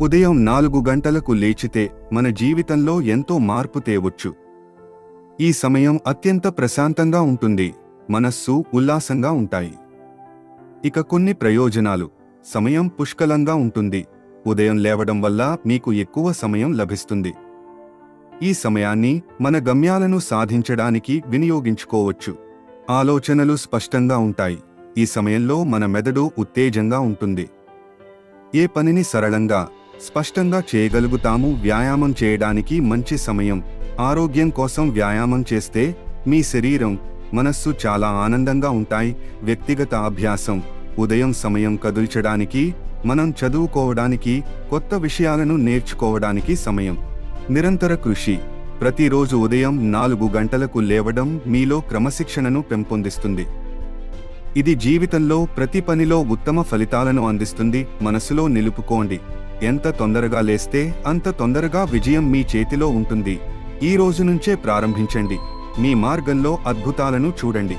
ఉదయం నాలుగు గంటలకు లేచితే మన జీవితంలో ఎంతో మార్పు తేవచ్చు. ఈ సమయం అత్యంత ప్రశాంతంగా ఉంటుంది మనస్సు ఉల్లాసంగా ఉంటాయి. ఇక కొన్ని ప్రయోజనాలు. సమయం పుష్కలంగా ఉంటుంది. ఉదయం లేవడం వల్ల మీకు ఎక్కువ సమయం లభిస్తుంది. ఈ సమయాన్ని మన గమ్యాలను సాధించడానికి వినియోగించుకోవచ్చు. ఆలోచనలు స్పష్టంగా ఉంటాయి. ఈ సమయంలో మన మెదడు ఉత్తేజంగా ఉంటుంది. ఏ పనిని సరళంగా స్పష్టంగా చేయగలుగుతాము. వ్యాయామం చేయడానికి మంచి సమయం. ఆరోగ్యం కోసం వ్యాయామం చేస్తే మీ శరీరం మనస్సు చాలా ఆనందంగా ఉంటాయి. వ్యక్తిగత అభ్యాసం ఉదయం సమయం కదుల్చడానికి మనం చదువుకోవడానికి కొత్త విషయాలను నేర్చుకోవడానికి సమయం. నిరంతర కృషి. ప్రతిరోజు ఉదయం నాలుగు గంటలకు లేవడం మీలో క్రమశిక్షణను పెంపొందిస్తుంది. ఇది జీవితంలో ప్రతి పనిలో ఉత్తమ ఫలితాలను అందిస్తుంది. మనసులో నిలుపుకోండి. ఎంత తొందరగా లేస్తే అంత తొందరగా విజయం మీ చేతిలో ఉంటుంది. ఈ రోజు నుంచే ప్రారంభించండి. మీ మార్గంలో అద్భుతాలను చూడండి.